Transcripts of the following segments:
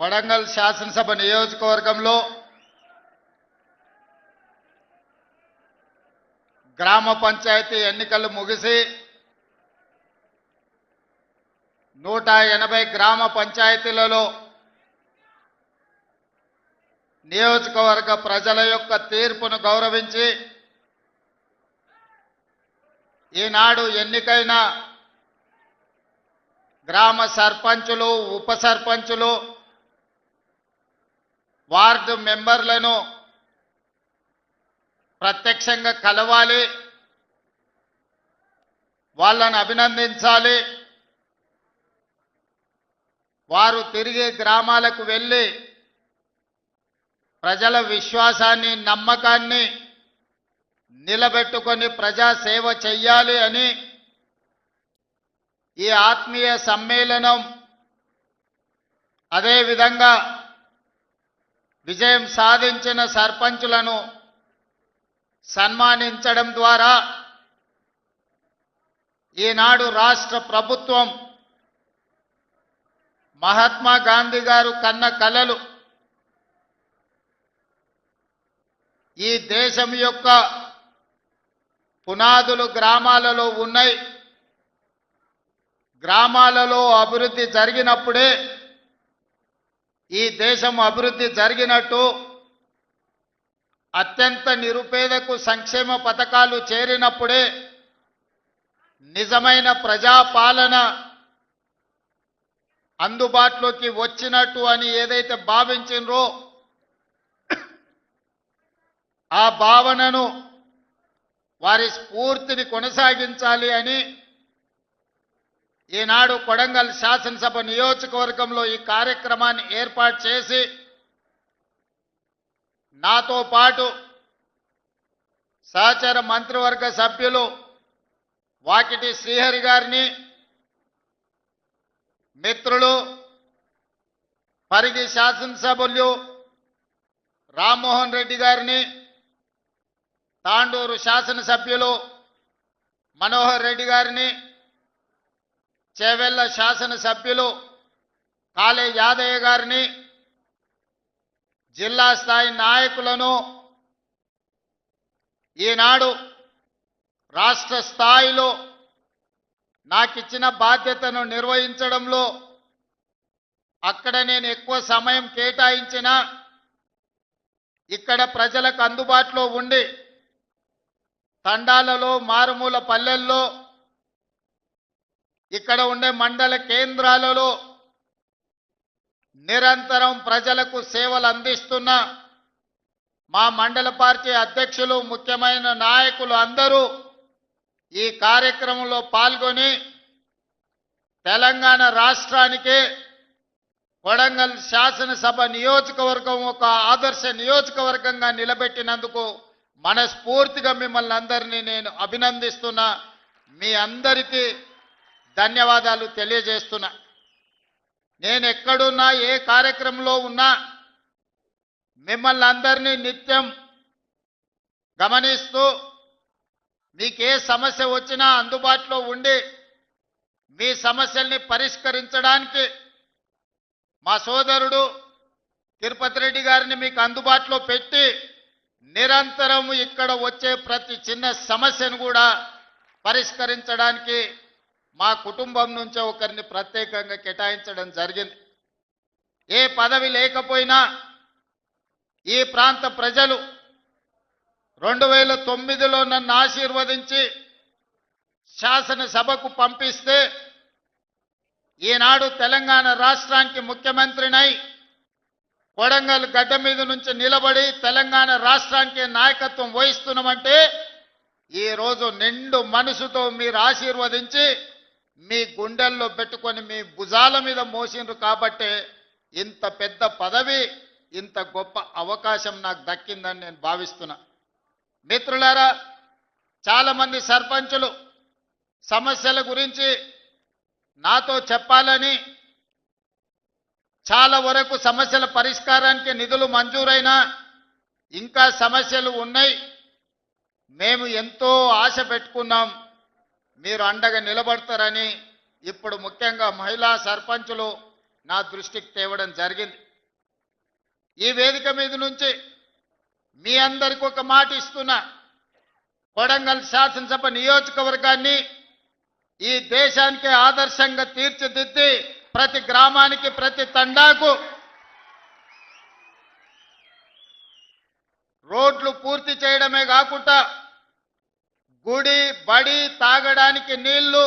వడంగల్ శాసనసభ నియోజకవర్గంలో గ్రామ పంచాయతీ ఎన్నికలు ముగిసి నూట ఎనభై గ్రామ పంచాయతీలలో నియోజకవర్గ ప్రజల యొక్క తీర్పును గౌరవించి ఈనాడు ఎన్నికైన గ్రామ సర్పంచులు ఉప సర్పంచులు వార్డు మెంబర్లను ప్రత్యక్షంగా కలవాలి వాళ్ళను అభినందించాలి వారు తిరిగి గ్రామాలకు వెళ్ళి ప్రజల విశ్వాసాన్ని నమ్మకాన్ని నిలబెట్టుకొని ప్రజా సేవ చెయ్యాలి అని ఈ ఆత్మీయ సమ్మేళనం అదేవిధంగా విజయం సాధించిన సర్పంచులను సన్మానించడం ద్వారా ఈనాడు రాష్ట్ర ప్రభుత్వం మహాత్మా గాంధీ గారు కన్న కలలు. ఈ దేశం యొక్క పునాదులు గ్రామాలలో ఉన్నాయి. గ్రామాలలో అభివృద్ధి జరిగినప్పుడే ఈ దేశం అభివృద్ధి జరిగినట్టు అత్యంత నిరుపేదకు సంక్షేమ పథకాలు చేరినప్పుడే నిజమైన ప్రజాపాలన అందుబాటులోకి వచ్చినట్టు అని ఏదైతే భావించినరో ఆ భావనను వారి స్ఫూర్తిని కొనసాగించాలి అని ఈనాడు కొడంగల్ శాసనసభ నియోజకవర్గంలో ఈ కార్యక్రమాన్ని ఏర్పాటు చేసి నాతో పాటు సహచర మంత్రివర్గ సభ్యులు వాకిటి శ్రీహరి గారిని మిత్రులు పరిగి శాసనసభ్యులు రామ్మోహన్ రెడ్డి గారిని తాండూరు శాసనసభ్యులు మనోహర్ రెడ్డి గారిని చేవెళ్ళ శాసనసభ్యులు కాళే యాదయ్య గారిని జిల్లా స్థాయి నాయకులను ఈనాడు రాష్ట్ర స్థాయిలో నాకిచ్చిన బాధ్యతను నిర్వహించడంలో అక్కడ నేను ఎక్కువ సమయం కేటాయించిన ఇక్కడ ప్రజలకు అందుబాటులో ఉండి తండాలలో మారుమూల పల్లెల్లో ఇక్కడ ఉండే మండల కేంద్రాలలో నిరంతరం ప్రజలకు సేవలు అందిస్తున్న మా మండల పార్టీ అధ్యక్షులు ముఖ్యమైన నాయకులు అందరూ ఈ కార్యక్రమంలో పాల్గొని తెలంగాణ రాష్ట్రానికి కొడంగల్ శాసనసభ నియోజకవర్గం ఒక ఆదర్శ నియోజకవర్గంగా నిలబెట్టినందుకు మనస్ఫూర్తిగా మిమ్మల్ని అందరినీ నేను అభినందిస్తున్నా. మీ అందరికీ ధన్యవాదాలు తెలియజేస్తున్నా. నేను ఎక్కడున్నా ఏ కార్యక్రమంలో ఉన్నా మిమ్మల్ని అందరినీ నిత్యం గమనిస్తూ మీకు ఏ సమస్య వచ్చినా అందుబాటులో ఉండి మీ సమస్యల్ని పరిష్కరించడానికి మా సోదరుడు తిరుపతి రెడ్డి గారిని మీకు అందుబాటులో పెట్టి నిరంతరం ఇక్కడ వచ్చే ప్రతి చిన్న సమస్యను కూడా పరిష్కరించడానికి మా కుటుంబం నుంచే ఒకరిని ప్రత్యేకంగా కేటాయించడం జరిగింది. ఏ పదవి లేకపోయినా ఈ ప్రాంత ప్రజలు రెండు వేల తొమ్మిదిలో నన్ను ఆశీర్వదించి శాసనసభకు పంపిస్తే ఈనాడు తెలంగాణ రాష్ట్రానికి ముఖ్యమంత్రినై కొడంగల్ గడ్డ మీద నుంచి నిలబడి తెలంగాణ రాష్ట్రానికి నాయకత్వం వహిస్తున్నామంటే ఈ రోజు నిండు మనసుతో మీరు ఆశీర్వదించి మీ గుండెల్లో పెట్టుకొని మీ భుజాల మీద మోసిండ్రు కాబట్టే ఇంత పెద్ద పదవి ఇంత గొప్ప అవకాశం నాకు దక్కిందని నేను భావిస్తున్నా. మిత్రులారా చాలామంది సర్పంచులు సమస్యల గురించి నాతో చెప్పాలని చాలా వరకు సమస్యల పరిష్కారానికి నిధులు మంజూరైనా ఇంకా సమస్యలు ఉన్నాయి. మేము ఎంతో ఆశ పెట్టుకున్నాం. మీరు అండగా నిలబడతారని ఇప్పుడు ముఖ్యంగా మహిళా సర్పంచులు నా దృష్టికి తేవడం జరిగింది. ఈ వేదిక మీద నుంచి మీ అందరికి ఒక మాట ఇస్తున్నా. కొడంగల్ శాసనసభ నియోజకవర్గాన్ని ఈ దేశానికి ఆదర్శంగా తీర్చిదిద్ది ప్రతి గ్రామానికి ప్రతి తండాకు రోడ్లు పూర్తి చేయడమే కాకుండా గుడి బడి తాగడానికి నీళ్ళు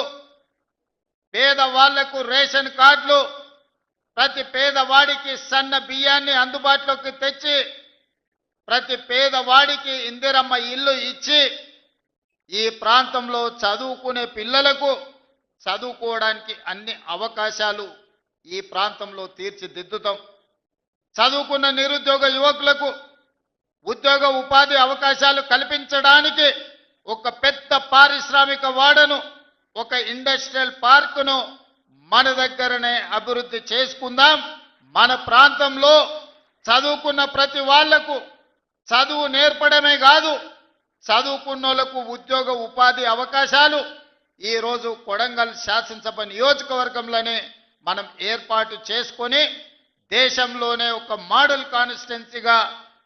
పేదవాళ్ళకు రేషన్ కార్డులు ప్రతి పేదవాడికి సన్న బియ్యాన్ని అందుబాటులోకి తెచ్చి ప్రతి పేదవాడికి ఇందిరమ్మ ఇల్లు ఇచ్చి ఈ ప్రాంతంలో చదువుకునే పిల్లలకు చదువుకోవడానికి అన్ని అవకాశాలు ఈ ప్రాంతంలో తీర్చిదిద్దుతాం. చదువుకున్న నిరుద్యోగ యువకులకు ఉద్యోగ ఉపాధి అవకాశాలు కల్పించడానికి ఒక పెద్ద పారిశ్రామిక వాడను ఒక ఇండస్ట్రియల్ పార్కును మన దగ్గరనే అభివృద్ధి చేసుకుందాం. మన ప్రాంతంలో చదువుకున్న ప్రతి వాళ్ళకు చదువు నేర్పడమే కాదు చదువుకున్నోళ్ళకు ఉద్యోగ ఉపాధి అవకాశాలు. ఈరోజు కొడంగల్ శాసనసభ నియోజకవర్గంలోనే మనం ఏర్పాటు చేసుకొని దేశంలోనే ఒక మోడల్ కాన్స్టిట్యున్సీగా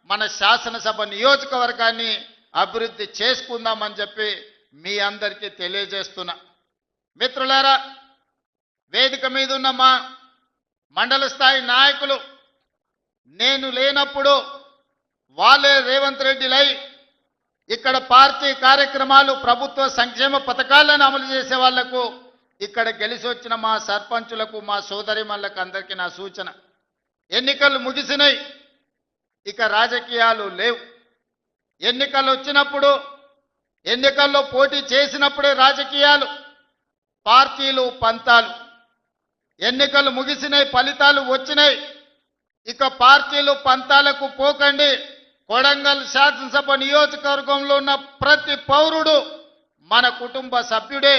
మన శాసనసభ నియోజకవర్గాన్ని అభివృద్ధి చేసుకుందామని చెప్పి మీ అందరికీ తెలియజేస్తున్నా. మిత్రులారా వేదిక మీద ఉన్న మా మండల స్థాయి నాయకులు నేను లేనప్పుడు వాళ్ళే రేవంత్ రెడ్డిలై ఇక్కడ పార్టీ కార్యక్రమాలు ప్రభుత్వ సంక్షేమ పథకాలను అమలు చేసే వాళ్ళకు ఇక్కడ గెలిచి వచ్చిన మా సర్పంచులకు మా సోదరిమల్లకు అందరికీ నా సూచన. ఎన్నికలు ముగిసినాయి. ఇక రాజకీయాలు లేవు. ఎన్నికలు వచ్చినప్పుడు ఎన్నికల్లో పోటీ చేసినప్పుడే రాజకీయాలు పార్టీలు పంతాలు. ఎన్నికలు ముగిసినాయి ఫలితాలు వచ్చినాయి ఇక పార్టీలు పంతాలకు పోకండి. కొడంగల్ శాసనసభ నియోజకవర్గంలో ఉన్న ప్రతి పౌరుడు మన కుటుంబ సభ్యుడే.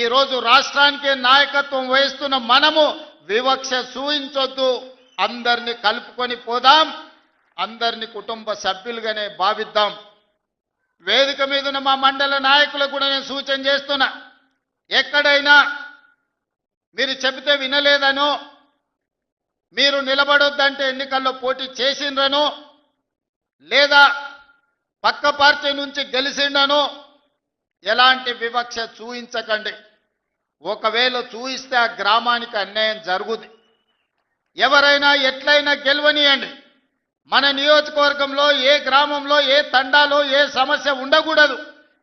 ఈరోజు రాష్ట్రానికి నాయకత్వం వహిస్తున్న మనము వివక్ష చూయించొద్దు అందరిని కలుపుకొని పోదాం. అందరిని కుటుంబ సభ్యులుగానే భావిద్దాం. వేదిక మీద ఉన్న మా మండల నాయకులకు కూడా నేను సూచన చేస్తున్నా. ఎక్కడైనా మీరు చెబితే వినలేదనో మీరు నిలబడొద్దంటే ఎన్నికల్లో పోటీ చేసిండ్రనో లేదా పక్క పార్టీ నుంచి గెలిచిండనో ఎలాంటి వివక్ష చూయించకండి. ఒకవేళ చూయిస్తే ఆ గ్రామానికి అన్యాయం జరుగుద్ది. ఎవరైనా ఎట్లయినా గెలవనియండి. మన నియోజకవర్గంలో ఏ గ్రామంలో ఏ తండాలో ఏ సమస్య ఉండకూడదు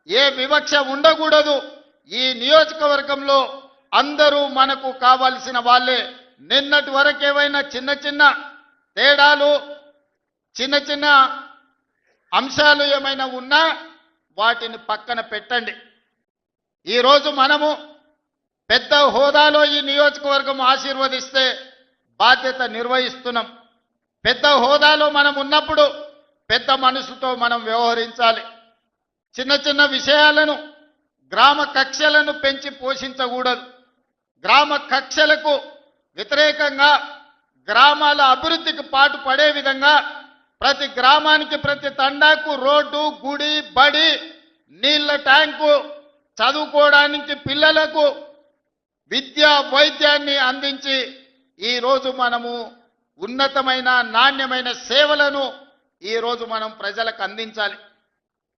ఏ వివక్ష ఉండకూడదు. ఈ నియోజకవర్గంలో అందరూ మనకు కావాల్సిన వాళ్ళే. నిన్నటి వరకు ఏవైనా చిన్న చిన్న తేడాలు చిన్న చిన్న అంశాలు ఏమైనా ఉన్నా వాటిని పక్కన పెట్టండి. ఈరోజు మనము పెద్ద హోదాలో ఈ నియోజకవర్గం ఆశీర్వదిస్తే బాధ్యత నిర్వహిస్తున్నాం. పెద్ద హోదాలో మనం ఉన్నప్పుడు పెద్ద మనసుతో మనం వ్యవహరించాలి. చిన్న చిన్న విషయాలను గ్రామ కక్షలను పెంచి పోషించకూడదు. గ్రామ కక్షలకు వ్యతిరేకంగా గ్రామాల అభివృద్ధికి పాటు పడే విధంగా ప్రతి గ్రామానికి ప్రతి తండాకు రోడ్డు గుడి బడి నీళ్ళ ట్యాంకు చదువుకోవడానికి పిల్లలకు విద్య వైద్యాన్ని అందించి ఈరోజు మనము ఉన్నతమైన నాణ్యమైన సేవలను ఈ రోజు మనం ప్రజలకు అందించాలి.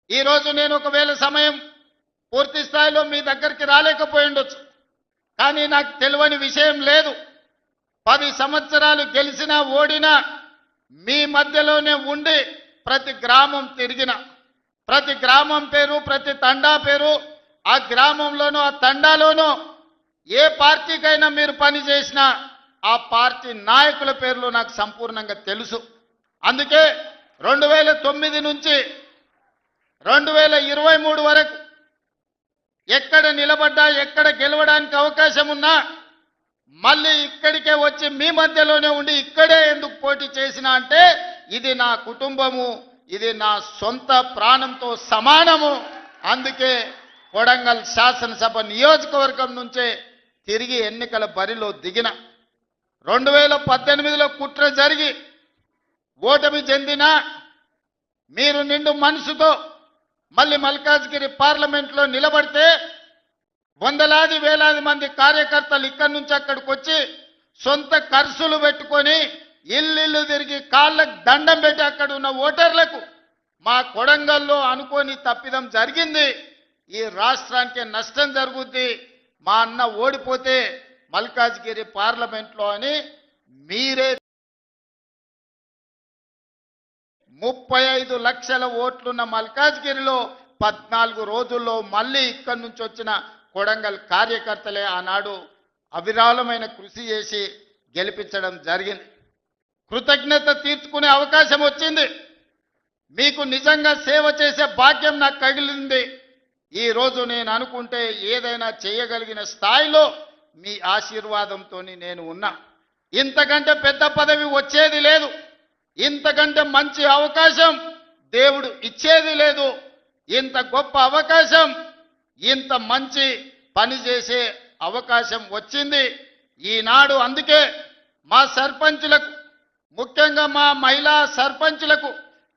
ఈరోజు నేను ఒకవేళ సమయం పూర్తి స్థాయిలో మీ దగ్గరికి రాలేకపోయి ఉండొచ్చు కానీ నాకు తెలియని విషయం లేదు. పది సంవత్సరాలు గెలిచినా ఓడినా మీ మధ్యలోనే ఉండి ప్రతి గ్రామం తిరిగిన ప్రతి గ్రామం పేరు ప్రతి తండా పేరు ఆ గ్రామంలోనూ ఆ తండాలోనూ ఏ పార్టీకైనా మీరు పని చేసినా ఆ పార్టీ నాయకుల పేర్లు నాకు సంపూర్ణంగా తెలుసు. అందుకే రెండు వేల తొమ్మిది నుంచి రెండు వేల ఇరవై మూడు వరకు ఎక్కడ నిలబడ్డా ఎక్కడ గెలవడానికి అవకాశం ఉన్నా మళ్ళీ ఇక్కడికే వచ్చి మీ మధ్యలోనే ఉండి ఇక్కడే ఎందుకు పోటీ చేసిన అంటే ఇది నా కుటుంబము ఇది నా సొంత ప్రాణంతో సమానము. అందుకే కొడంగల్ శాసనసభ నియోజకవర్గం నుంచే తిరిగి ఎన్నికల బరిలో దిగిన రెండు వేల పద్దెనిమిదిలో కుట్ర జరిగి ఓటమి చెందిన మీరు నిండు మనసుతో మళ్ళీ మల్కాజ్గిరి పార్లమెంట్లో నిలబడితే వందలాది వేలాది మంది కార్యకర్తలు ఇక్కడి నుంచి అక్కడికి వచ్చి సొంత ఖర్చులు పెట్టుకొని ఇల్లు తిరిగి కాళ్ళకు దండం పెట్టి అక్కడ ఉన్న ఓటర్లకు మా కొడంగల్లో అనుకోని తప్పిదం జరిగింది. ఈ రాష్ట్రానికి నష్టం జరుగుద్ది. మా అన్న ఓడిపోతే మల్కాజ్గిరి పార్లమెంట్లో అని మీరే ముప్పై ఐదు లక్షల ఓట్లున్న మల్కాజ్గిరిలో పద్నాలుగు రోజుల్లో మళ్ళీ ఇక్కడి నుంచి వచ్చిన కొడంగల్ కార్యకర్తలే ఆనాడు అవిరాళమైన కృషి చేసి గెలిపించడం జరిగింది. కృతజ్ఞత తీర్చుకునే అవకాశం వచ్చింది. మీకు నిజంగా సేవ చేసే భాగ్యం నాకు కగిలింది. ఈ రోజు నేను అనుకుంటే ఏదైనా చేయగలిగిన స్థాయిలో మీ ఆశీర్వాదంతో నేను ఉన్నా. ఇంతకంటే పెద్ద పదవి వచ్చేది లేదు. ఇంతకంటే మంచి అవకాశం దేవుడు ఇచ్చేది లేదు. ఇంత గొప్ప అవకాశం ఇంత మంచి పని చేసే అవకాశం వచ్చింది. ఈనాడు అందుకే మా సర్పంచులకు ముఖ్యంగా మా మహిళా సర్పంచులకు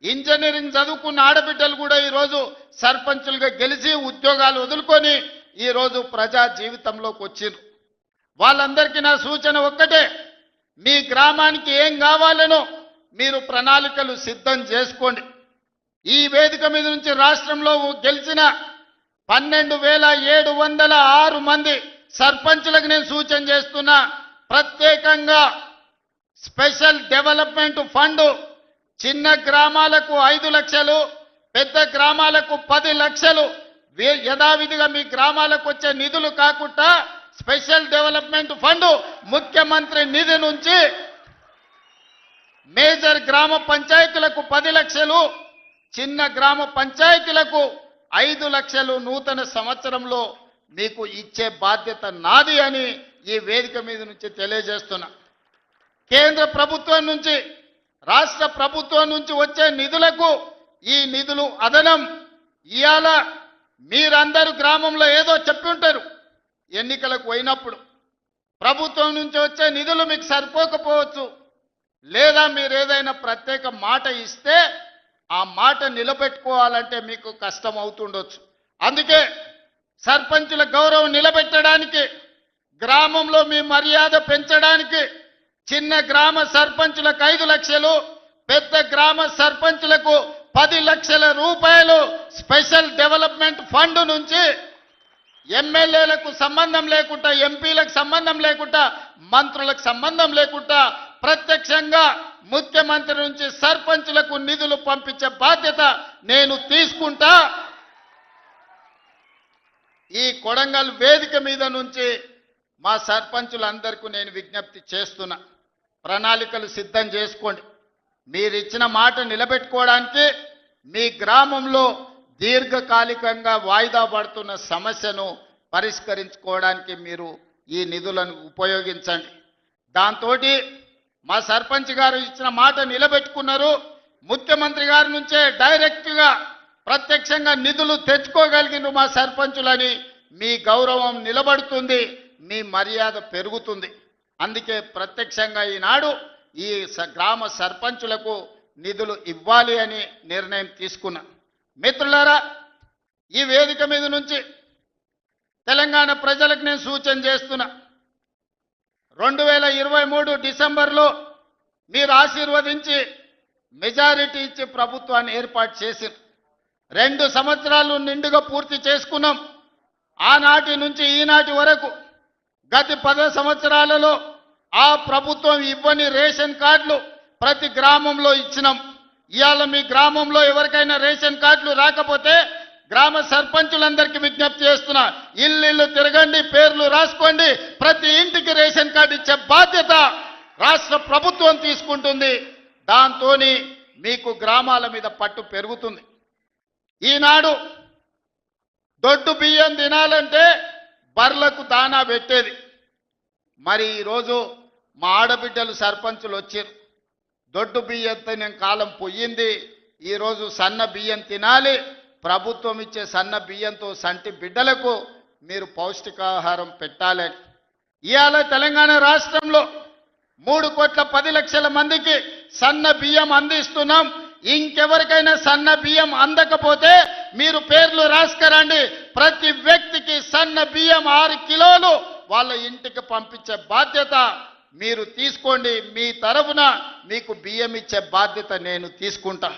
ఇంజనీరింగ్ చదువుకున్న ఆడబిడ్డలు కూడా ఈరోజు సర్పంచులుగా గెలిచి ఉద్యోగాలు వదులుకొని ఈరోజు ప్రజా జీవితంలోకి వచ్చిండ్రు వాళ్ళందరికీ నా సూచన ఒక్కటే. మీ గ్రామానికి ఏం కావాలనో మీరు ప్రణాళికలు సిద్ధం చేసుకోండి. ఈ వేదిక మీద నుంచి రాష్ట్రంలో గెలిచిన పన్నెండు వేల ఏడు వందల ఆరు మంది సర్పంచులకు నేను సూచన చేస్తున్నా. ప్రత్యేకంగా స్పెషల్ డెవలప్మెంట్ ఫండ్ చిన్న గ్రామాలకు ఐదు లక్షలు పెద్ద గ్రామాలకు పది లక్షలు. వే- యథావిధిగా మీ గ్రామాలకు వచ్చే నిధులు కాకుండా స్పెషల్ డెవలప్మెంట్ ఫండ్ ముఖ్యమంత్రి నిధి నుంచి మేజర్ గ్రామ పంచాయతీలకు పది లక్షలు చిన్న గ్రామ పంచాయతీలకు ఐదు లక్షలు నూతన సంవత్సరంలో మీకు ఇచ్చే బాధ్యత నాది అని ఈ వేదిక మీద నుంచి తెలియజేస్తున్నా. కేంద్ర ప్రభుత్వం నుంచి రాష్ట్ర ప్రభుత్వం నుంచి వచ్చే నిధులకు ఈ నిధులు అదనం. ఇవాళ మీరందరూ గ్రామంలో ఏదో చెప్పి ఉంటారు. ఎన్నికలకు పోయినప్పుడు ప్రభుత్వం నుంచి వచ్చే నిధులు మీకు సరిపోకపోవచ్చు. లేదా మీరు ఏదైనా ప్రత్యేక మాట ఇస్తే ఆ మాట నిలబెట్టుకోవాలంటే మీకు కష్టం అవుతుండొచ్చు. అందుకే సర్పంచుల గౌరవం నిలబెట్టడానికి గ్రామంలో మీ మర్యాద పెంచడానికి చిన్న గ్రామ సర్పంచులకు ఐదు లక్షలు పెద్ద గ్రామ సర్పంచులకు పది లక్షల రూపాయలు స్పెషల్ డెవలప్మెంట్ ఫండ్ నుంచి ఎమ్మెల్యేలకు సంబంధం లేకుండా ఎంపీలకు సంబంధం లేకుండా మంత్రులకు సంబంధం లేకుండా ప్రత్యక్షంగా ముఖ్యమంత్రి నుంచి సర్పంచులకు నిధులు పంపించే బాధ్యత నేను తీసుకుంటా. ఈ కొడంగల్ వేదిక మీద నుంచి మా సర్పంచులందరికీ నేను విజ్ఞప్తి చేస్తున్నా. ప్రణాళికలు సిద్ధం చేసుకోండి. మీరిచ్చిన మాట నిలబెట్టుకోవడానికి మీ గ్రామంలో దీర్ఘకాలికంగా వాయిదా పడుతున్న సమస్యను పరిష్కరించుకోవడానికి మీరు ఈ నిధులను ఉపయోగించండి. దాంతో మా సర్పంచ్ గారు ఇచ్చిన మాట నిలబెట్టుకున్నారు. ముఖ్యమంత్రి గారి నుంచే డైరెక్ట్గా ప్రత్యక్షంగా నిధులు తెచ్చుకోగలిగిన మా సర్పంచులని. మీ గౌరవం నిలబడుతుంది మీ మర్యాద పెరుగుతుంది. అందుకే ప్రత్యక్షంగా ఈనాడు ఈ స- గ్రామ సర్పంచులకు నిధులు ఇవ్వాలి అని నిర్ణయం తీసుకున్నా. మిత్రులారా ఈ వేదిక మీద నుంచి తెలంగాణ ప్రజలకు నేను సూచన చేస్తున్నా. రెండు వేల ఇరవై మూడు డిసెంబర్లో మీరు ఆశీర్వదించి మెజారిటీ ఇచ్చి ప్రభుత్వాన్ని ఏర్పాటు చేసి రెండు సంవత్సరాలు నిండుగా పూర్తి చేసుకున్నాం. ఆనాటి నుంచి ఈనాటి వరకు గత పద సంవత్సరాలలో ఆ ప్రభుత్వం ఇవ్వని రేషన్ కార్డులు ప్రతి గ్రామంలో ఇచ్చినాం. ఇవాళ మీ గ్రామంలో ఎవరికైనా రేషన్ కార్డులు రాకపోతే గ్రామ సర్పంచులందరికీ విజ్ఞప్తి చేస్తున్నా ఇల్లు తిరగండి పేర్లు రాసుకోండి ప్రతి ఇంటికి రేషన్ కార్డు ఇచ్చే బాధ్యత రాష్ట్ర ప్రభుత్వం తీసుకుంటుంది. దాంతోని మీకు గ్రామాల మీద పట్టు పెరుగుతుంది. ఈనాడు దొడ్డు బియ్యం తినాలంటే బర్లకు దానా పెట్టేది. మరి ఈరోజు మా ఆడబిడ్డలు సర్పంచులు వచ్చారు. దొడ్డు బియ్యం తినే కాలం పొయ్యింది ఈరోజు సన్న బియ్యం తినాలి. ప్రభుత్వం ఇచ్చే సన్న బియ్యంతో సంటి బిడ్డలకు మీరు పౌష్టికాహారం పెట్టాలి. ఇవాళ తెలంగాణ రాష్ట్రంలో మూడు కోట్ల పది లక్షల మందికి సన్న బియ్యం అందిస్తున్నాం. ఇంకెవరికైనా సన్న బియ్యం అందకపోతే మీరు పేర్లు రాసుకరండి. ప్రతి వ్యక్తికి సన్న బియ్యం ఆరు కిలోలు వాళ్ళ ఇంటికి పంపించే బాధ్యత మీరు తీసుకోండి మీ తరఫున మీకు బియ్యం ఇచ్చే బాధ్యత నేను తీసుకుంటా.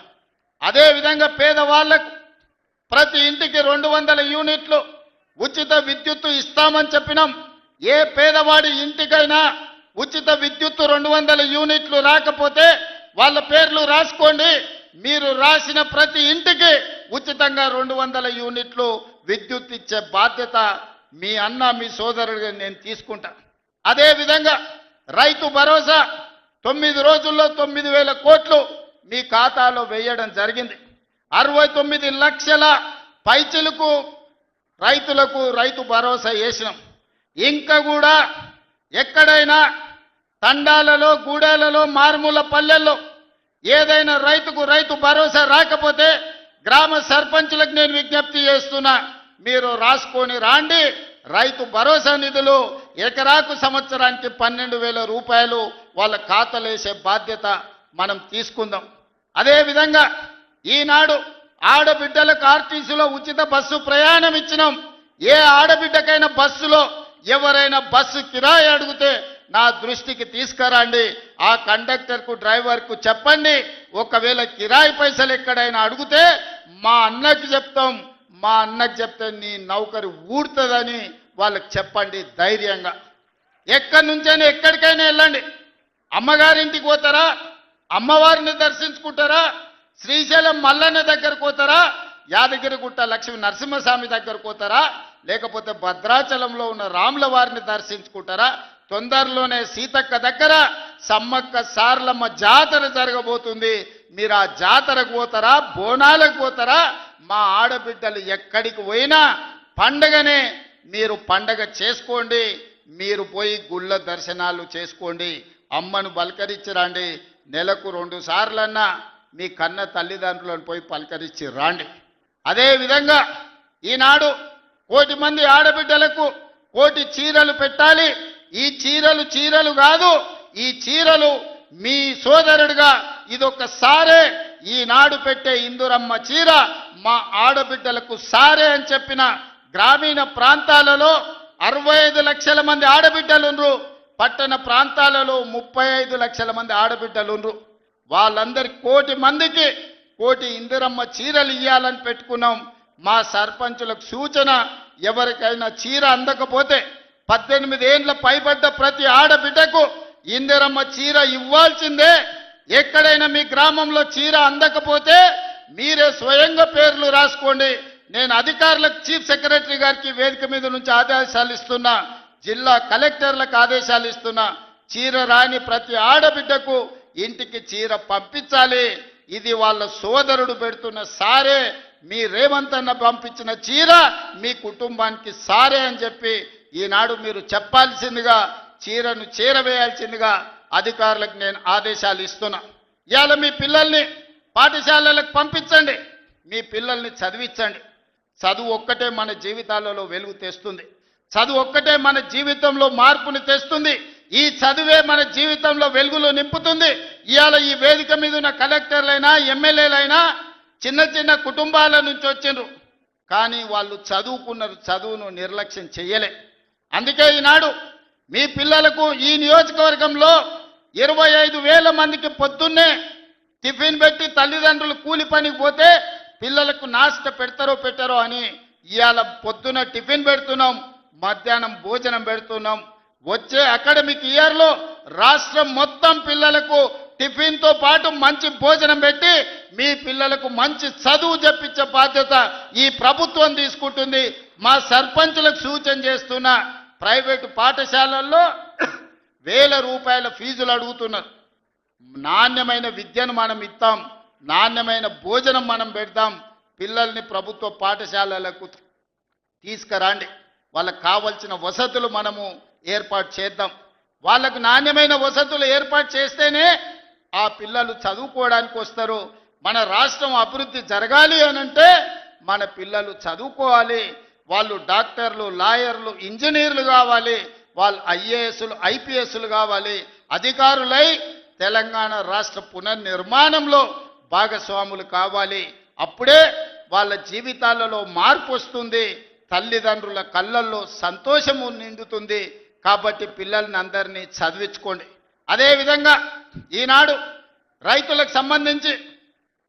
అదేవిధంగా పేదవాళ్ళకు ప్రతి ఇంటికి రెండు వందల యూనిట్లు ఉచిత విద్యుత్తు ఇస్తామని చెప్పినాం. ఏ పేదవాడి ఇంటికైనా ఉచిత విద్యుత్తు రెండు వందల యూనిట్లు రాకపోతే వాళ్ళ పేర్లు రాసుకోండి. మీరు రాసిన ప్రతి ఇంటికి ఉచితంగా రెండు వందల యూనిట్లు విద్యుత్ ఇచ్చే బాధ్యత మీ అన్న మీ సోదరుడిగా నేను తీసుకుంటా. అదే విధంగా రైతు భరోసా తొమ్మిది రోజుల్లో తొమ్మిది వేల కోట్లు మీ ఖాతాలో వేయడం జరిగింది. అరవై తొమ్మిది లక్షల పైచలకు రైతులకు రైతు భరోసా వేసినాం. ఇంకా కూడా ఎక్కడైనా తండాలలో గూడాలలో మారుమూల పల్లెల్లో ఏదైనా రైతుకు రైతు భరోసా రాకపోతే గ్రామ సర్పంచులకు నేను విజ్ఞప్తి చేస్తున్నా మీరు రాసుకొని రాండి. రైతు భరోసా నిధులు ఎకరాకు సంవత్సరానికి పన్నెండు వేల రూపాయలు వాళ్ళ ఖాతాలేసే బాధ్యత మనం తీసుకుందాం. అదేవిధంగా ఈనాడు ఆడబిడ్డలకు ఆర్టీసీలో ఉచిత బస్సు ప్రయాణం ఇచ్చినాం. ఏ ఆడబిడ్డకైనా బస్సులో ఎవరైనా బస్సు కిరాయి అడిగితే నా దృష్టికి తీసుకురండి. ఆ కండక్టర్కు డ్రైవర్కు చెప్పండి. ఒకవేళ కిరాయి పైసలు ఎక్కడైనా అడిగితే మా అన్నకి చెప్తాం. మా అన్నకి చెప్తే నీ నౌకరి ఊడుతుందని వాళ్ళకి చెప్పండి ధైర్యంగా. ఎక్కడి నుంచైనా ఎక్కడికైనా వెళ్ళండి. అమ్మగారింటికి పోతారా? అమ్మవారిని దర్శించుకుంటారా? శ్రీశైలం మల్లన్న దగ్గరకు పోతారా? యాదగిరిగుట్ట లక్ష్మీ నరసింహస్వామి దగ్గరకు పోతారా? లేకపోతే భద్రాచలంలో ఉన్న రాముల వారిని దర్శించుకుంటారా? తొందరలోనే సీతక్క దగ్గర సమ్మక్క సార్లమ్మ జాతర జరగబోతుంది. మీరు ఆ జాతరకు పోతారా? బోనాలకు పోతారా? మా ఆడబిడ్డలు ఎక్కడికి పోయినా పండగనే మీరు పండగ చేసుకోండి మీరు పోయి గుళ్ళ దర్శనాలు చేసుకోండి అమ్మను బలకరించి రండి నెలకు రెండు సార్లన్నా మీ కన్న తల్లిదండ్రులను పోయి పలకరించి రాండి. అదేవిధంగా ఈనాడు కోటి మంది ఆడబిడ్డలకు కోటి చీరలు పెట్టాలి. ఈ చీరలు చీరలు కాదు ఈ చీరలు మీ సోదరుడిగా ఇదొక్కసారే ఈనాడు పెట్టే ఇందురమ్మ చీర మా ఆడబిడ్డలకు సారే అని చెప్పిన గ్రామీణ ప్రాంతాలలో అరవై ఐదు లక్షల మంది ఆడబిడ్డలుండ్రు. పట్టణ ప్రాంతాలలో ముప్పై ఐదు లక్షల మంది ఆడబిడ్డలుండ్రు. వాళ్ళందరి కోటి మందికి కోటి ఇందిరమ్మ చీరలు ఇయ్యాలని పెట్టుకున్నాం. మా సర్పంచులకు సూచన ఎవరికైనా చీర అందకపోతే పద్దెనిమిది ఏండ్ల పైబడ్డ ప్రతి ఆడబిడ్డకు ఇందిరమ్మ చీర ఇవ్వాల్సిందే. ఎక్కడైనా మీ గ్రామంలో చీర అందకపోతే మీరే స్వయంగా పేర్లు రాసుకోండి. నేను అధికారులకు చీఫ్ సెక్రటరీ గారికి వేదిక మీద నుంచి ఆదేశాలు ఇస్తున్నా జిల్లా కలెక్టర్లకు ఆదేశాలు ఇస్తున్నా చీర రాని ప్రతి ఆడబిడ్డకు ఇంటికి చీర పంపించాలి. ఇది వాళ్ళ సోదరుడు పెడుతున్న సారే. మీ రేవంత్ అన్న పంపించిన చీర మీ కుటుంబానికి సారే అని చెప్పి ఈనాడు మీరు చెప్పాల్సిందిగా చీరను చేరవేయాల్సిందిగా అధికారులకు నేను ఆదేశాలు ఇస్తున్నా. ఇవాళ మీ పిల్లల్ని పాఠశాలలకు పంపించండి. మీ పిల్లల్ని చదివించండి. చదువు ఒక్కటే మన జీవితాలలో వెలుగు తెస్తుంది. చదువు ఒక్కటే మన జీవితంలో మార్పుని తెస్తుంది. ఈ చదువే మన జీవితంలో వెలుగులు నింపుతుంది. ఇవాళ ఈ వేదిక మీద ఉన్న కలెక్టర్లైనా ఎమ్మెల్యేలైనా చిన్న చిన్న కుటుంబాల నుంచి వచ్చిండ్రు. కానీ వాళ్ళు చదువుకున్నారు చదువును నిర్లక్ష్యం చేయలే అందుకే ఈనాడు మీ పిల్లలకు ఈ నియోజకవర్గంలో ఇరవై ఐదు వేల మందికి పొద్దున్నే టిఫిన్ పెట్టి తల్లిదండ్రులు కూలి పనికి పోతే పిల్లలకు నాస్త పెడతారో పెట్టారో అని ఇవాళ పొద్దున టిఫిన్ పెడుతున్నాం మధ్యాహ్నం భోజనం పెడుతున్నాం. వచ్చే అకాడమిక్ ఇయర్లో రాష్ట్రం మొత్తం పిల్లలకు టిఫిన్తో పాటు మంచి భోజనం పెట్టి మీ పిల్లలకు మంచి చదువు చెప్పించే బాధ్యత ఈ ప్రభుత్వం తీసుకుంటుంది. మా సర్పంచులకు సూచన చేస్తున్న ప్రైవేటు పాఠశాలల్లో వేల రూపాయల ఫీజులు అడుగుతున్నారు. నాణ్యమైన విద్యను మనం ఇస్తాం. నాణ్యమైన భోజనం మనం పెడతాం. పిల్లల్ని ప్రభుత్వ పాఠశాలలకు తీసుకురండి. వాళ్ళకు కావలసిన వసతులు మనము ఏర్పాటు చేద్దాం. వాళ్ళకు నాణ్యమైన వసతులు ఏర్పాటు చేస్తేనే ఆ పిల్లలు చదువుకోవడానికి వస్తారు. మన రాష్ట్రం అభివృద్ధి జరగాలి అనంటే మన పిల్లలు చదువుకోవాలి. వాళ్ళు డాక్టర్లు లాయర్లు ఇంజనీర్లు కావాలి. వాళ్ళు ఐఏఎస్లు ఐపీఎస్లు కావాలి. అధికారులై తెలంగాణ రాష్ట్ర పునర్నిర్మాణంలో భాగస్వాములు కావాలి. అప్పుడే వాళ్ళ జీవితాలలో మార్పు వస్తుంది. తల్లిదండ్రుల కళ్ళల్లో సంతోషము నిండుతుంది. కాబట్టి పిల్లల్ని అందరినీ చదివించుకోండి. అదేవిధంగా ఈనాడు రైతులకు సంబంధించి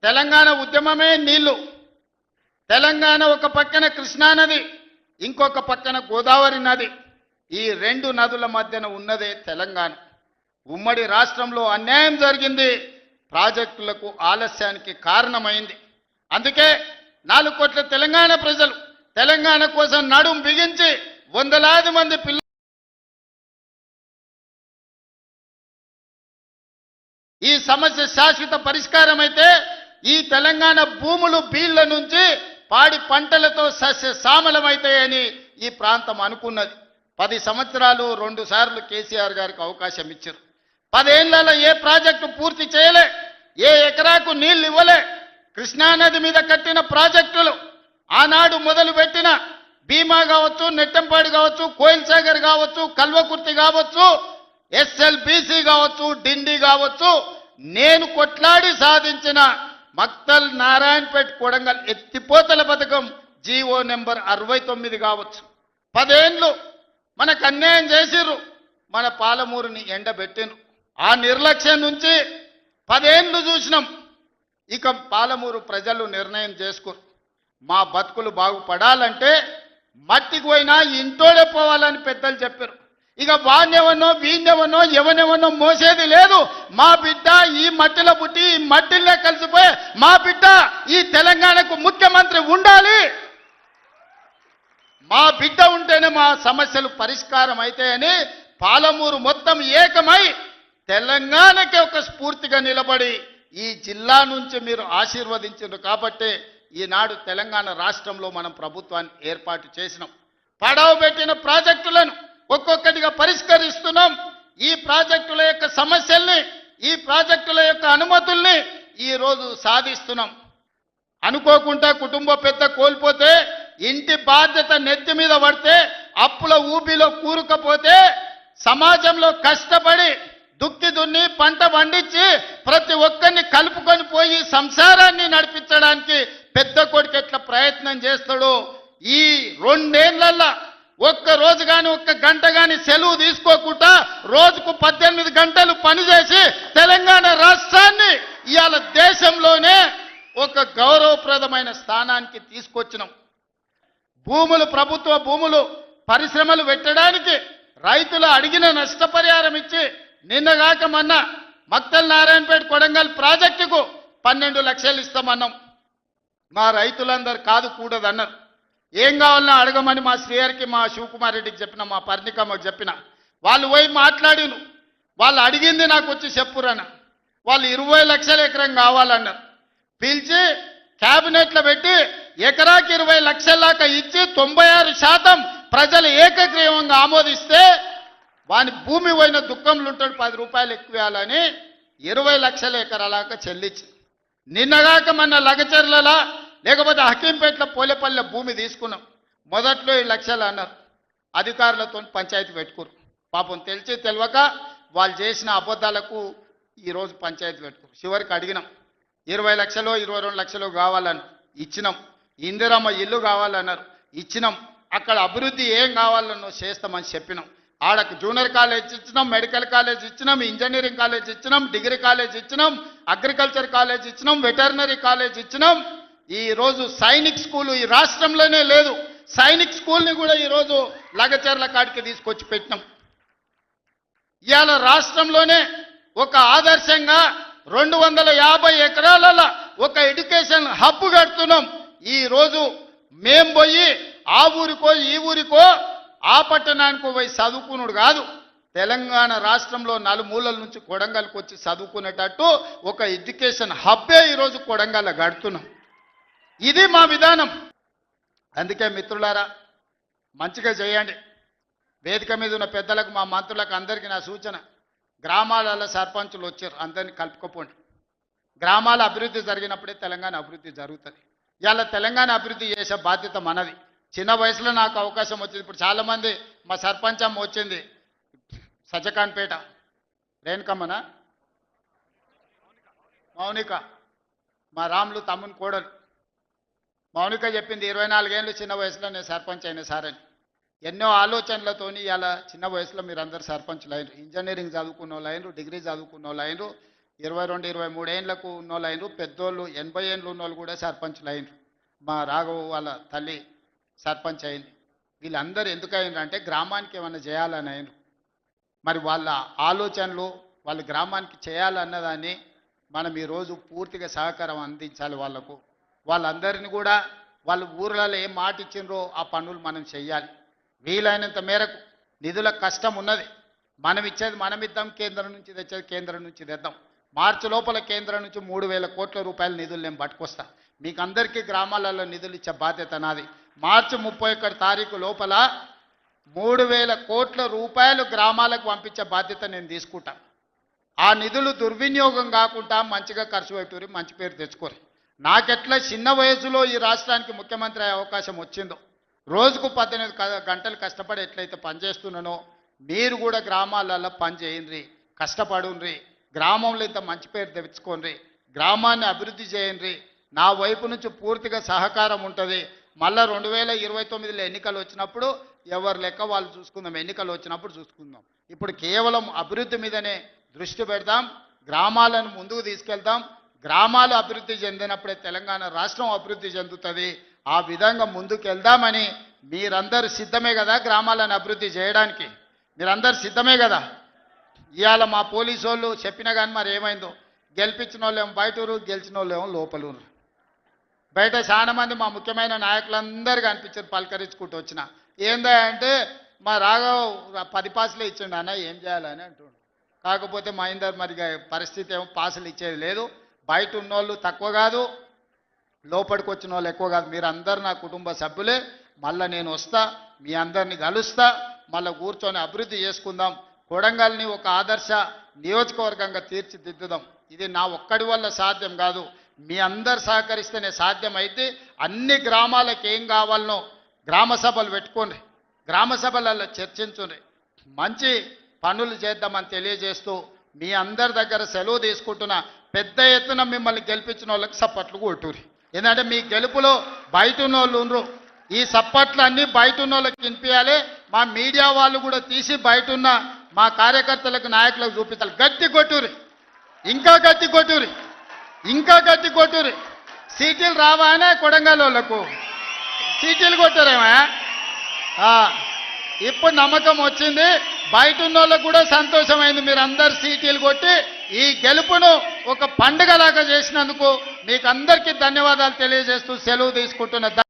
తెలంగాణ ఉద్యమమే నీళ్ళు. తెలంగాణ ఒక పక్కన కృష్ణానది ఇంకొక పక్కన గోదావరి నది. ఈ రెండు నదుల మధ్యన ఉన్నదే తెలంగాణ. ఉమ్మడి రాష్ట్రంలో అన్యాయం జరిగింది. ప్రాజెక్టులకు ఆలస్యానికి కారణమైంది. అందుకే నాలుగు కోట్ల తెలంగాణ ప్రజలు తెలంగాణ కోసం నడుం బిగించి వందలాది మంది పిల్ల ఈ సమస్య శాశ్వత పరిష్కారం అయితే ఈ తెలంగాణ భూములు బీళ్ళ నుంచి పాడి పంటలతో సస్య సామలమవుతాయని ఈ ప్రాంతం అనుకున్నది. పది సంవత్సరాలు రెండు సార్లు కేసీఆర్ గారికి అవకాశం ఇచ్చారు. పదేళ్ళలో ఏ ప్రాజెక్టు పూర్తి చేయలే ఏ ఎకరాకు నీళ్ళు ఇవ్వలే. కృష్ణానది మీద కట్టిన ప్రాజెక్టులు ఆనాడు మొదలుపెట్టిన భీమా కావచ్చు నెట్టంపాడు కావచ్చు కోయిల్ సాగర్ కావచ్చు కల్వకుర్తి కావచ్చు ఎస్ఎల్బిసి కావచ్చు డిండి కావచ్చు నేను కొట్లాడి సాధించిన మక్తల్ నారాయణపేట్ కొడంగల్ ఎత్తిపోతల పథకం జీవో నెంబర్ అరవై తొమ్మిది కావచ్చు. పదేండ్లు మనకు అన్యాయం చేసిర్రు మన పాలమూరుని ఎండబెట్టిండ్రు ఆ నిర్లక్ష్యం నుంచి పదేళ్ళు చూసినాం. ఇక పాలమూరు ప్రజలు నిర్ణయం చేసుకోరు. మా బతుకులు బాగుపడాలంటే మట్టికి పోయినా ఇంటోడే పోవాలని పెద్దలు చెప్పారు. ఇక వాణ్యవనో వీణ్యవనో ఎవనెవనో మోసేది లేదు. మా బిడ్డ ఈ మట్టిలో పుట్టి ఈ మట్టిలో కలిసిపోయి మా బిడ్డ ఈ తెలంగాణకు ముఖ్యమంత్రి ఉండాలి. మా బిడ్డ ఉంటేనే మా సమస్యలు పరిష్కారం అవుతాయని పాలమూరు మొత్తం ఏకమై తెలంగాణకి ఒక స్ఫూర్తిగా నిలబడి ఈ జిల్లా నుంచి మీరు ఆశీర్వదించారు కాబట్టి ఈనాడు తెలంగాణ రాష్ట్రంలో మనం ప్రభుత్వాన్ని ఏర్పాటు చేసినాం. పడవ పెట్టిన ప్రాజెక్టులను ఒక్కొక్కటిగా పరిష్కరిస్తున్నాం. ఈ ప్రాజెక్టుల యొక్క సమస్యల్ని ఈ ప్రాజెక్టుల యొక్క అనుమతుల్ని ఈరోజు సాధిస్తున్నాం. అనుకోకుండా కుటుంబ పెద్ద కోల్పోతే ఇంటి బాధ్యత నెత్తి మీద పడితే అప్పుల ఊబిలో కూరుకపోతే సమాజంలో కష్టపడి దుక్కి దున్ని పంట పండించి ప్రతి ఒక్కరిని కలుపుకొని పోయి సంసారాన్ని నడిపించడానికి పెద్ద కొడుకు ఎట్లా ప్రయత్నం చేస్తాడో ఈ రెండేళ్ళల్లా ఒక్క రోజు కానీ ఒక్క గంట కానీ సెలవు తీసుకోకుండా రోజుకు పద్దెనిమిది గంటలు పనిచేసి తెలంగాణ రాష్ట్రాన్ని ఇవాళ దేశంలోనే ఒక గౌరవప్రదమైన స్థానానికి తీసుకొచ్చినాం. భూములు ప్రభుత్వ భూములు పరిశ్రమలు పెట్టడానికి రైతులు అడిగిన నష్టపరిహారం ఇచ్చి నిన్నగాక మొన్న మక్తల్ నారాయణపేట కొడంగల్ ప్రాజెక్టుకు పన్నెండు లక్షలు ఇస్తామన్నాం. మా రైతులందరు కాదు కూడదన్నారు. ఏం కావాలన్నా అడగమని మా శ్రీయర్కి మా శివకుమార్ రెడ్డికి చెప్పిన మా పర్ణికమ్మకు చెప్పిన. వాళ్ళు పోయి మాట్లాడిను. వాళ్ళు అడిగింది నాకు వచ్చి చెప్పురన్న. వాళ్ళు ఇరవై లక్షల ఎకరం కావాలన్నారు. పిలిచి క్యాబినెట్లో పెట్టి ఎకరాకి ఇరవై లక్షల దాకా ఇచ్చి తొంభై ఆరు శాతం ప్రజలు ఏకగ్రీవంగా ఆమోదిస్తే వాని భూమి పోయిన దుఃఖంలో ఉంటాడు పది రూపాయలు ఎక్కువ ఇవ్వాలని ఇరవై లక్షల ఎకరాలాగా చెల్లించి నిన్నగాక మన లగచర్లలా లేకపోతే హకీంపేటలో పోలేపల్లె భూమి తీసుకున్నాం. మొదట్లో ఈ లక్షలు అన్నారు. అధికారులతో పంచాయతీ పెట్టుకోరు. పాపం తెలిసి తెలియక వాళ్ళు చేసిన అబద్ధాలకు ఈరోజు పంచాయతీ పెట్టుకోరు. చివరికి అడిగినాం. ఇరవై లక్షలు ఇరవై రెండు లక్షలు కావాలని ఇచ్చినాం. ఇందిరమ్మ ఇల్లు కావాలన్నారు. ఇచ్చినాం. అక్కడ అభివృద్ధి ఏం కావాలన్నో చేస్తామని చెప్పినాం. ఆడకు జూనియర్ కాలేజ్ ఇచ్చినాం మెడికల్ కాలేజ్ ఇచ్చినాం ఇంజనీరింగ్ కాలేజ్ ఇచ్చినాం డిగ్రీ కాలేజ్ ఇచ్చినాం అగ్రికల్చర్ కాలేజ్ ఇచ్చినాం వెటర్నరీ కాలేజ్ ఇచ్చినాం. ఈరోజు సైనిక్ స్కూల్ ఈ రాష్ట్రంలోనే లేదు. సైనిక్ స్కూల్ని కూడా ఈరోజు లగచర్ల కాడికి తీసుకొచ్చి పెట్టినాం. ఇవాళ రాష్ట్రంలోనే ఒక ఆదర్శంగా రెండు వందల యాభై ఎకరాలలో ఒక ఎడ్యుకేషన్ హబ్ కడుతున్నాం. ఈరోజు మేం పోయి ఆ ఊరికో ఈ ఊరికో ఆ పట్టణానికి పోయి చదువుకున్నాడు కాదు. తెలంగాణ రాష్ట్రంలో నలుమూలల నుంచి కొడంగల్కి వచ్చి చదువుకునేటట్టు ఒక ఎడ్యుకేషన్ హబ్బే ఈరోజు కొడంగల్ గడుతున్నాం. ఇది మా విధానం. అందుకే మిత్రులారా మంచిగా చేయండి. వేదిక మీద ఉన్న పెద్దలకు మా మంత్రులకు అందరికీ నా సూచన గ్రామాలలో సర్పంచులు వచ్చారు అందరినీ కలుపుకోపోండి. గ్రామాల అభివృద్ధి జరిగినప్పుడే తెలంగాణ అభివృద్ధి జరుగుతుంది. ఇలా తెలంగాణ అభివృద్ధి చేసే బాధ్యత మనది. చిన్న వయసులో నాకు అవకాశం వచ్చింది. ఇప్పుడు చాలామంది మా సర్పంచ్ అమ్మ వచ్చింది. సజకాన్పేట రేణుకమ్మనా? మౌనిక. మా రాములు తమ్ముని కోడలు. మౌనిక చెప్పింది ఇరవై నాలుగేళ్ళు చిన్న వయసులో నేను సర్పంచ్ అయిన సార్ అని. ఎన్నో ఆలోచనలతోని ఇలా చిన్న వయసులో మీరు అందరు సర్పంచులు అయినరు. ఇంజనీరింగ్ చదువుకున్న వాళ్ళు అయినరు డిగ్రీ చదువుకున్న వాళ్ళు అయినరు ఇరవై రెండు ఇరవై మూడు ఏళ్ళకు ఉన్న వాళ్ళు అయినరు పెద్దోళ్ళు ఎనభై ఏళ్ళు ఉన్న వాళ్ళు కూడా సర్పంచులు అయినరు. మా రాఘవ వాళ్ళ తల్లి సర్పంచ్ అయింది. వీళ్ళందరూ ఎందుకు అయినరు అంటే గ్రామానికి ఏమైనా చేయాలని అయిన మరి వాళ్ళ ఆలోచనలు వాళ్ళ గ్రామానికి చేయాలన్నదాన్ని మనం ఈరోజు పూర్తిగా సహకారం అందించాలి వాళ్ళకు. వాళ్ళందరినీ కూడా వాళ్ళ ఊర్లలో ఏం మాట ఇచ్చిండ్రో ఆ పనులు మనం చెయ్యాలి. వీలైనంత మేరకు నిధుల కష్టం ఉన్నది. మనం ఇచ్చేది మనం ఇద్దాం కేంద్రం నుంచి తెచ్చేది కేంద్రం నుంచి తెద్దాం. మార్చి లోపల కేంద్రం నుంచి మూడు వేల కోట్ల రూపాయల నిధులు నేను పట్టుకొస్తా. మీకు అందరికీ గ్రామాలలో నిధులు ఇచ్చే బాధ్యత నాది. మార్చి ముప్పై ఒకటి తారీఖు లోపల మూడు వేల కోట్ల రూపాయలు గ్రామాలకు పంపించే బాధ్యత నేను తీసుకుంటా. ఆ నిధులు దుర్వినియోగం కాకుండా మంచిగా ఖర్చు పెట్టుకుని మంచి పేరు తెచ్చుకోరు. నాకెట్లా చిన్న వయసులో ఈ రాష్ట్రానికి ముఖ్యమంత్రి అయ్యే అవకాశం వచ్చిందో రోజుకు పద్దెనిమిది గంటలు కష్టపడి ఎట్లయితే పనిచేస్తున్నానో మీరు కూడా గ్రామాలలో పని చేయండి కష్టపడుండ్రి గ్రామంలో ఇంత మంచి పేరు తెచ్చుకోండి గ్రామాన్ని అభివృద్ధి చేయండి. నా వైపు నుంచి పూర్తిగా సహకారం ఉంటుంది. మళ్ళా రెండు వేల ఇరవై తొమ్మిదిలో ఎన్నికలు వచ్చినప్పుడు ఎవరు లెక్క వాళ్ళు చూసుకుందాం ఎన్నికలు వచ్చినప్పుడు చూసుకుందాం. ఇప్పుడు కేవలం అభివృద్ధి మీదనే దృష్టి పెడదాం గ్రామాలను ముందుకు తీసుకెళ్తాం గ్రామాలు అభివృద్ధి చెందినప్పుడే తెలంగాణ రాష్ట్రం అభివృద్ధి చెందుతుంది. ఆ విధంగా ముందుకు వెళ్దామని మీరందరూ సిద్ధమే కదా గ్రామాలను అభివృద్ధి చేయడానికి? మీరందరూ సిద్ధమే కదా? ఇవాళ మా పోలీసు వాళ్ళు చెప్పినా కానీ మరి ఏమైందో? గెలిపించిన వాళ్ళేమో బయటూరు గెలిచిన వాళ్ళేమో లోపలూరు బయట చాలా మంది మా ముఖ్యమైన నాయకులందరూ కనిపించారు పలకరించుకుంటూ వచ్చిన. ఏందా అంటే మా రాఘవ్ పది పాసులే ఇచ్చిండు అన్న ఏం చేయాలని అంటుండు. కాకపోతే మా ఇందరు మరి పరిస్థితి ఏమో పాసులు ఇచ్చేది లేదు. బయట ఉన్నోళ్ళు తక్కువ కాదు లోపలికి వచ్చిన వాళ్ళు ఎక్కువ కాదు. మీరు అందరు నా కుటుంబ సభ్యులే. మళ్ళీ నేను వస్తా మీ అందరిని కలుస్తా మళ్ళీ కూర్చొని అభివృద్ధి చేసుకుందాం. కొడంగల్ని ఒక ఆదర్శ నియోజకవర్గంగా తీర్చిదిద్దుదాం. ఇది నా ఒక్కడి వల్ల సాధ్యం కాదు. మీ అందరు సహకరిస్తేనే సాధ్యమైతే అన్ని గ్రామాలకు ఏం కావాలనో గ్రామ సభలు పెట్టుకోండి. గ్రామ సభలలో చర్చించుండ్రి. మంచి పనులు చేద్దామని తెలియజేస్తూ మీ అందరి దగ్గర సెలవు తీసుకుంటున్న పెద్ద ఎత్తున మిమ్మల్ని గెలిపించిన వాళ్ళకి సప్పట్లు కొట్టురి ఎందుకంటే మీ గెలుపులో బయట ఉన్న ఉండరు. ఈ సప్పట్లు అన్నీ బయట ఉన్న వాళ్ళకి వినిపించాలి మా మీడియా వాళ్ళు కూడా తీసి బయట ఉన్న మా కార్యకర్తలకు నాయకులకు చూపించాలి గట్టి కొట్టురి ఇంకా గట్టి కొట్టురి ఇంకా గట్టి కొట్టురు సీటీలు రావానే కొడంగల్ వాళ్ళకు సీటీలు కొట్టారేమా? ఇప్పుడు నమ్మకం వచ్చింది. బయట ఉన్న వాళ్ళకు కూడా సంతోషమైంది. మీరు అందరు సీటీలు కొట్టి ఈ గెలుపును ఒక పండుగలాగా చేసినందుకు మీకు అందరికీ ధన్యవాదాలు తెలియజేస్తూ సెలవు తీసుకుంటున్న